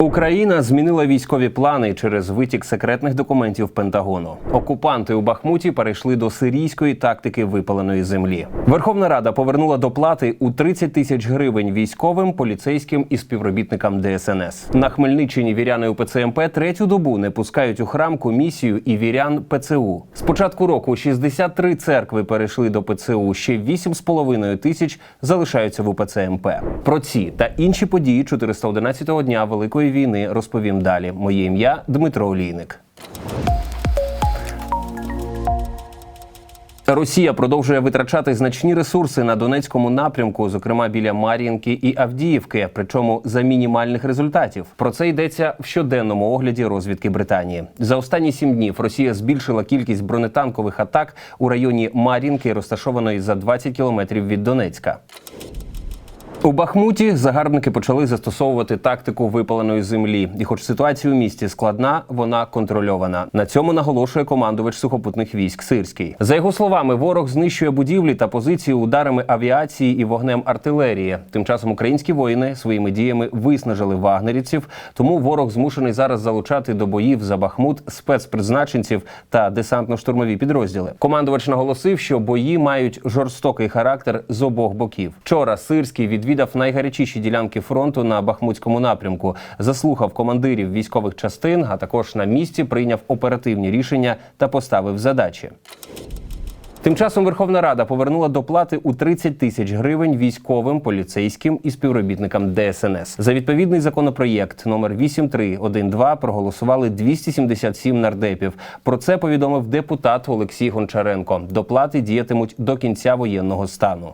Україна змінила військові плани через витік секретних документів Пентагону. Окупанти у Бахмуті перейшли до сирійської тактики випаленої землі. Верховна Рада повернула доплати у 30 тисяч гривень військовим, поліцейським і співробітникам ДСНС. На Хмельниччині віряни УПЦ МП третю добу не пускають у храм комісію і вірян ПЦУ. З початку року 63 церкви перейшли до ПЦУ. Ще 8,5 тисяч залишаються в УПЦ МП. Про ці та інші події 411-го дня Великої війни розповім далі. Моє ім'я Дмитро Олійник. Росія продовжує витрачати значні ресурси на Донецькому напрямку, зокрема біля Мар'їнки і Авдіївки, причому за мінімальних результатів. Про це йдеться в щоденному огляді розвідки Британії. За останні сім днів Росія збільшила кількість бронетанкових атак у районі Мар'їнки, розташованої за 20 кілометрів від Донецька. У Бахмуті загарбники почали застосовувати тактику випаленої землі. І, хоч ситуація у місті складна, вона контрольована. На цьому наголошує командувач сухопутних військ Сирський. За його словами, ворог знищує будівлі та позиції ударами авіації і вогнем артилерії. Тим часом українські воїни своїми діями виснажили вагнерівців. Тому ворог змушений зараз залучати до боїв за Бахмут спецпризначенців та десантно-штурмові підрозділи. Командувач наголосив, що бої мають жорстокий характер з обох боків. Вчора Сирський відвідав найгарячіші ділянки фронту на Бахмутському напрямку, заслухав командирів військових частин, а також на місці прийняв оперативні рішення та поставив задачі. Тим часом Верховна Рада повернула доплати у 30 тисяч гривень військовим, поліцейським і співробітникам ДСНС. За відповідний законопроєкт номер 8312 проголосували 277 нардепів. Про це повідомив депутат Олексій Гончаренко. Доплати діятимуть до кінця воєнного стану.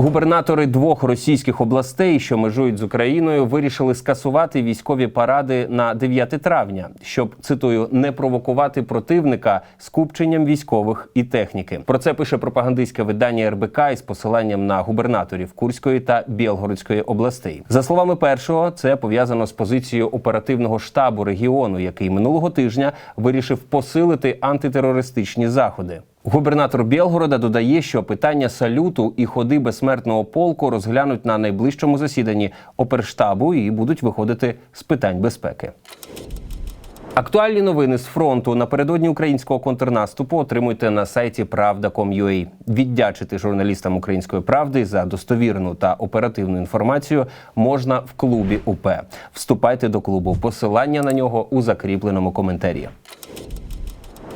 Губернатори двох російських областей, що межують з Україною, вирішили скасувати військові паради на 9 травня, щоб цитую не провокувати противника скупченням військових і техніки. Про це пише пропагандистське видання РБК із посиланням на губернаторів Курської та Білгородської областей. За словами першого, це пов'язано з позицією оперативного штабу регіону, який минулого тижня вирішив посилити антитерористичні заходи. Губернатор Білгорода додає, що питання салюту і ходи безсмертного полку розглянуть на найближчому засіданні оперштабу і будуть виходити з питань безпеки. Актуальні новини з фронту напередодні українського контрнаступу отримуйте на сайті Правда.com.ua. Віддячити журналістам української правди за достовірну та оперативну інформацію можна в клубі УП. Вступайте до клубу. Посилання на нього у закріпленому коментарі.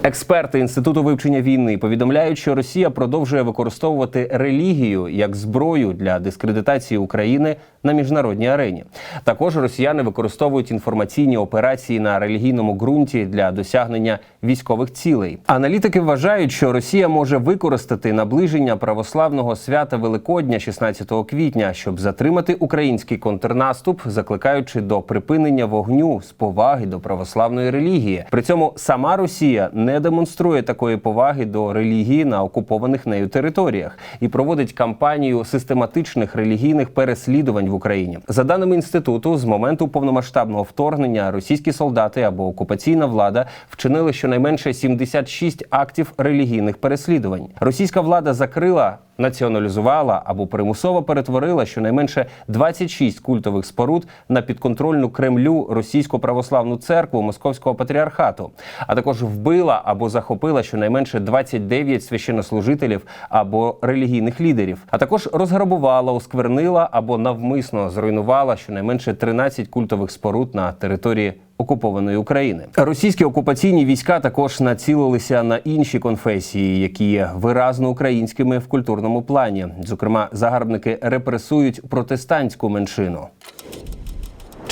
Експерти інституту вивчення війни повідомляють, що Росія продовжує використовувати релігію як зброю для дискредитації України на міжнародній арені. Також росіяни використовують інформаційні операції на релігійному ґрунті для досягнення військових цілей. Аналітики вважають, що Росія може використати наближення православного свята Великодня 16 квітня, щоб затримати український контрнаступ, закликаючи до припинення вогню з поваги до православної релігії. При цьому сама Росія не демонструє такої поваги до релігії на окупованих нею територіях і проводить кампанію систематичних релігійних переслідувань в Україні. За даними інституту, з моменту повномасштабного вторгнення російські солдати або окупаційна влада вчинили щонайменше 76 актів релігійних переслідувань. Російська влада закрила. Націоналізувала або примусово перетворила щонайменше 26 культових споруд на підконтрольну Кремлю російську православну церкву Московського патріархату, а також вбила або захопила щонайменше 29 священнослужителів або релігійних лідерів, а також розграбувала, осквернила або навмисно зруйнувала щонайменше 13 культових споруд на території окупованої України. Російські окупаційні війська також націлилися на інші конфесії, які є виразно українськими в культурному плані. Зокрема, загарбники репресують протестантську меншину.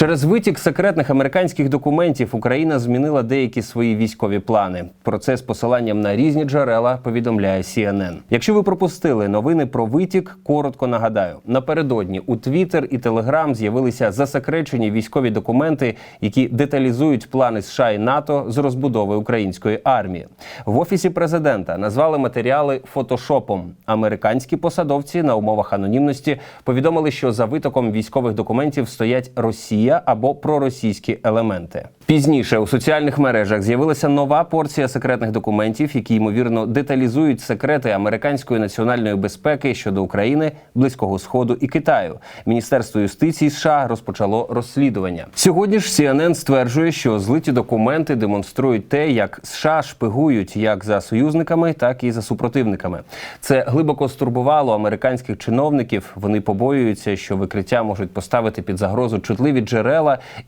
Через витік секретних американських документів Україна змінила деякі свої військові плани. Про це з посиланням на різні джерела повідомляє CNN. Якщо ви пропустили новини про витік, коротко нагадаю: напередодні у Twitter і Telegram з'явилися засекречені військові документи, які деталізують плани США і НАТО з розбудови української армії. В офісі президента назвали матеріали фотошопом. Американські посадовці на умовах анонімності повідомили, що за витоком військових документів стоять Росія або проросійські елементи. Пізніше у соціальних мережах з'явилася нова порція секретних документів, які ймовірно деталізують секрети американської національної безпеки щодо України, близького сходу і Китаю. Міністерство юстиції США розпочало розслідування. Сьогодні ж CNN стверджує, що злиті документи демонструють те, як США шпигують як за союзниками, так і за супротивниками. Це глибоко стурбувало американських чиновників. Вони побоюються, що викриття можуть поставити під загрозу чутливі джерела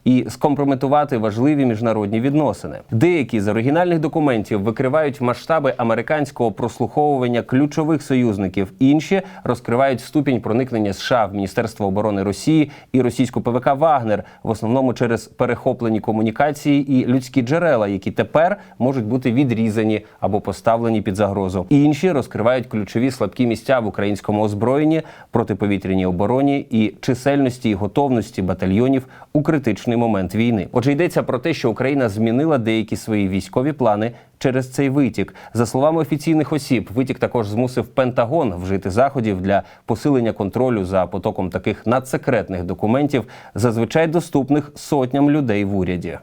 і скомпрометувати важливі міжнародні відносини. Деякі з оригінальних документів викривають масштаби американського прослуховування ключових союзників. Інші розкривають ступінь проникнення США в Міністерство оборони Росії і російську ПВК Вагнер, в основному через перехоплені комунікації і людські джерела, які тепер можуть бути відрізані або поставлені під загрозу. Інші розкривають ключові слабкі місця в українському озброєнні, протиповітряній обороні і чисельності і готовності батальйонів у критичний момент війни. Отже, йдеться про те, що Україна змінила деякі свої військові плани через цей витік. За словами офіційних осіб, витік також змусив Пентагон вжити заходів для посилення контролю за потоком таких надсекретних документів, зазвичай доступних сотням людей в уряді.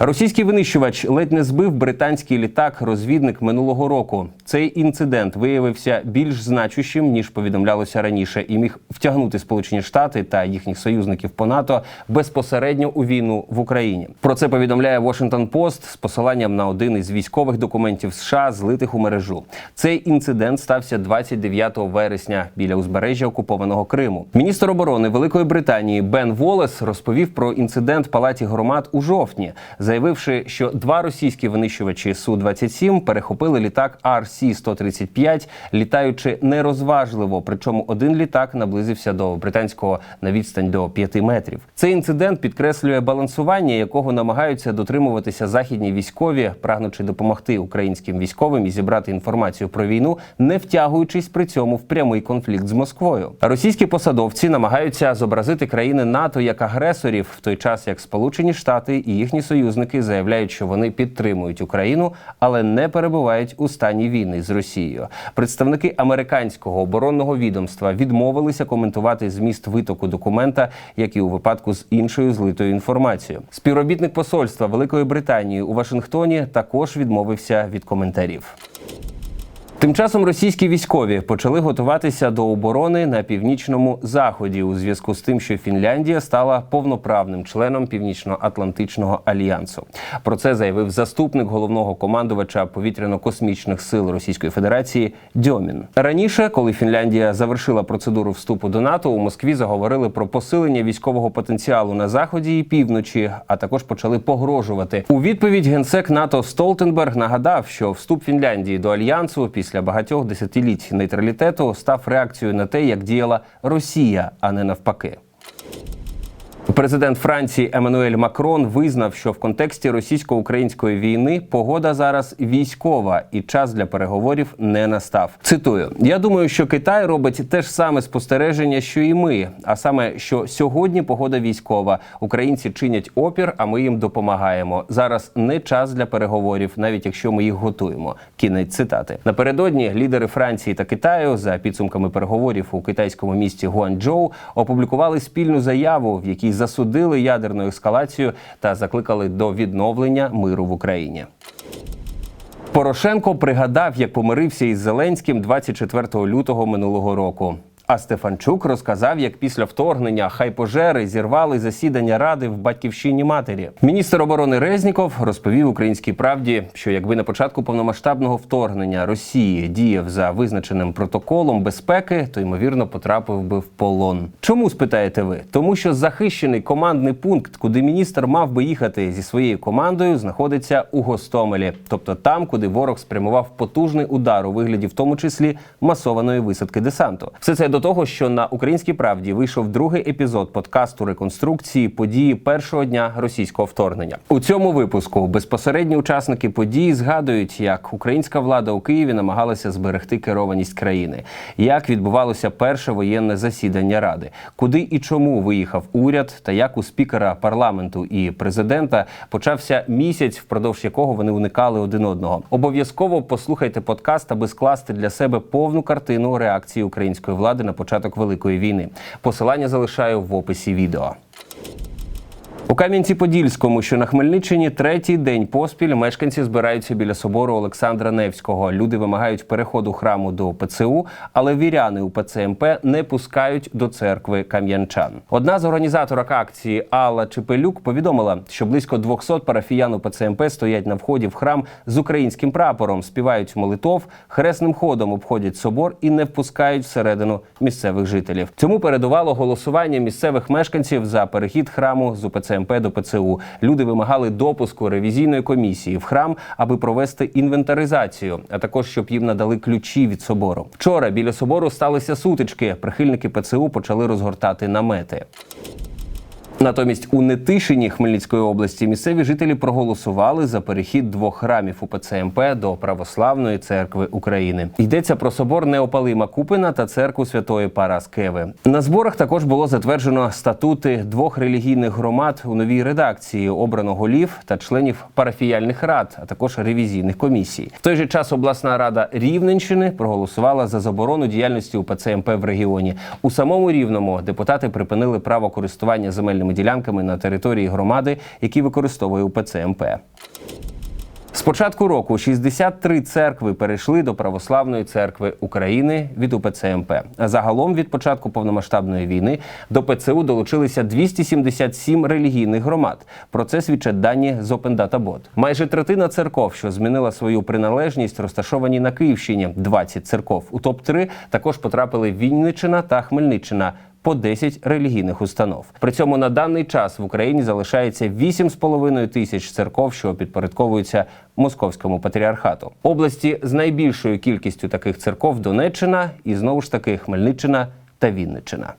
Російський винищувач ледь не збив британський літак-розвідник минулого року. Цей інцидент виявився більш значущим ніж повідомлялося раніше, і міг втягнути Сполучені Штати та їхніх союзників по НАТО безпосередньо у війну в Україні. Про це повідомляє Washington Post з посиланням на один із військових документів США, злитих у мережу. Цей інцидент стався 29 вересня біля узбережжя окупованого Криму. Міністр оборони Великої Британії Бен Волес розповів про інцидент Палаті громад у жовтні заявивши, що два російські винищувачі су 27 перехопили літак RC-135, літаючи нерозважливо. Причому один літак наблизився до британського на відстань до 5 метрів. Цей інцидент підкреслює балансування, якого намагаються дотримуватися західні військові, прагнучи допомогти українським військовим і зібрати інформацію про війну, не втягуючись при цьому в прямий конфлікт з Москвою. Російські посадовці намагаються зобразити країни НАТО як агресорів, в той час як Сполучені Штати і їхні союзники заявляють, що вони підтримують Україну, але не перебувають у стані війни з Росією. Представники американського оборонного відомства відмовилися коментувати зміст витоку документа, як і у випадку з іншою злитою інформацією. Співробітник посольства Великої Британії у Вашингтоні також відмовився від коментарів. Тим часом російські військові почали готуватися до оборони на північному заході у зв'язку з тим, що Фінляндія стала повноправним членом Північно-Атлантичного альянсу. Про це заявив заступник головного командувача повітряно-космічних сил Російської Федерації Дьомін. Раніше, коли Фінляндія завершила процедуру вступу до НАТО, у Москві заговорили про посилення військового потенціалу на заході і півночі, а також почали погрожувати. У відповідь генсек НАТО Столтенберг нагадав, що вступ Фінляндії до альянсу після після багатьох десятиліть нейтралітету став реакцією на те, як діяла Росія, а не навпаки. Президент Франції Еммануель Макрон визнав, що в контексті російсько-української війни погода зараз військова і час для переговорів не настав. Цитую: я думаю, що Китай робить те ж саме спостереження, що і ми. А саме, що сьогодні погода військова, українці чинять опір, а ми їм допомагаємо. Зараз не час для переговорів, навіть якщо ми їх готуємо. Кінець цитати напередодні лідери Франції та Китаю за підсумками переговорів у китайському місті Гуанчжоу опублікували спільну заяву, в якій засудили ядерну ескалацію та закликали до відновлення миру в Україні. Порошенко пригадав, як помирився із Зеленським 24 лютого минулого року. А Стефанчук розказав, як після вторгнення хайпожери зірвали засідання ради в батьківщині матері. Міністр оборони Резніков розповів українській правді, що якби на початку повномасштабного вторгнення Росії діяв за визначеним протоколом безпеки, то ймовірно потрапив би в полон. Чому спитаєте ви? Тому що захищений командний пункт, куди міністр мав би їхати зі своєю командою, знаходиться у Гостомелі, тобто там, куди ворог спрямував потужний удар у вигляді, в тому числі масованої висадки десанту. Все це до того, що на українській правді вийшов другий епізод подкасту реконструкції події першого дня російського вторгнення. У цьому випуску безпосередні учасники події згадують, як українська влада у Києві намагалася зберегти керованість країни, як відбувалося перше воєнне засідання ради, куди і чому виїхав уряд, та як у спікера парламенту і президента почався місяць, впродовж якого вони уникали один одного. Обов'язково послухайте подкаст, аби скласти для себе повну картину реакції української влади на початок великої війни. Посилання залишаю в описі відео. Кам'янці-Подільському, що на Хмельниччині, третій день поспіль мешканці збираються біля собору Олександра Невського. Люди вимагають переходу храму до ПЦУ, але віряни у ПЦМП не пускають до церкви кам'янчан. Одна з організаторок акції Алла Чепелюк повідомила, що близько 200 парафіян у ПЦМП стоять на вході в храм з українським прапором, співають молитов, хресним ходом обходять собор і не впускають всередину місцевих жителів. Цьому передувало голосування місцевих мешканців за перехід храму з УПЦ МП до ПЦУ. Люди вимагали допуску ревізійної комісії в храм, аби провести інвентаризацію, а також щоб їм надали ключі від собору. Вчора біля собору сталися сутички. Прихильники ПЦУ почали розгортати намети. Натомість у Нетишині Хмельницької області місцеві жителі проголосували за перехід двох храмів УПЦ МП до Православної церкви України. Йдеться про собор Неопалима Купина та церкву Святої Параскеви. На зборах також було затверджено статути двох релігійних громад у новій редакції. Обрано голів та членів парафіяльних рад, а також ревізійних комісій. В той же час обласна рада Рівненщини проголосувала за заборону діяльності УПЦ МП в регіоні. У самому рівному депутати припинили право користування земельними ділянками на території громади, які використовує УПЦ МП. З початку року 63 церкви перейшли до Православної церкви України від УПЦ МП. А загалом від початку повномасштабної війни до ПЦУ долучилися 277 релігійних громад. Про це свідчать дані з Open Data Bot. Майже третина церков, що змінила свою приналежність, розташовані на Київщині. 20 церков. У топ 3 також потрапили Вінниччина та Хмельниччина по 10 релігійних установ. При цьому на даний час в Україні залишається 8,5 тисяч церков, що підпорядковуються московському патріархату. Області з найбільшою кількістю таких церков Донеччина і знову ж таки Хмельниччина та Вінниччина.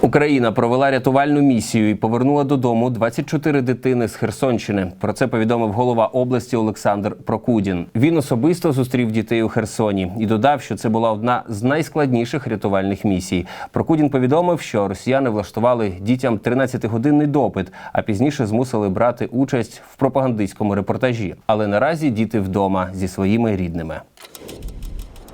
Україна провела рятувальну місію і повернула додому 24 дитини з Херсонщини. Про це повідомив голова області Олександр Прокудін. Він особисто зустрів дітей у Херсоні і додав, що це була одна з найскладніших рятувальних місій. Прокудін повідомив, що росіяни влаштували дітям 13-годинний допит, а пізніше змусили брати участь в пропагандистському репортажі. Але наразі діти вдома зі своїми рідними.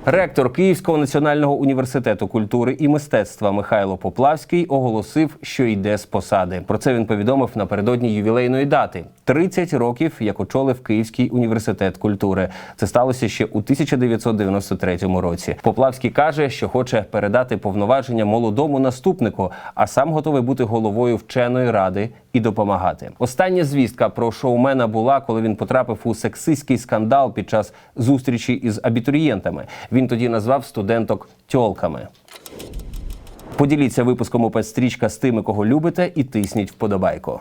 Ректор Київського національного університету культури і мистецтва Михайло Поплавський оголосив, що йде з посади. Про це він повідомив напередодні ювілейної дати 30 років, як очолив Київський університет культури. Це сталося ще у 1993 році. Поплавський каже, що хоче передати повноваження молодому наступнику, а сам готовий бути головою вченої ради і допомагати. Остання звістка про шоумена була, коли він потрапив у сексистський скандал під час зустрічі із абітурієнтами. Він тоді назвав студенток тьолками. Поділіться випуском ОПЕЦ стрічка з тими, кого любите, і тисніть вподобайку.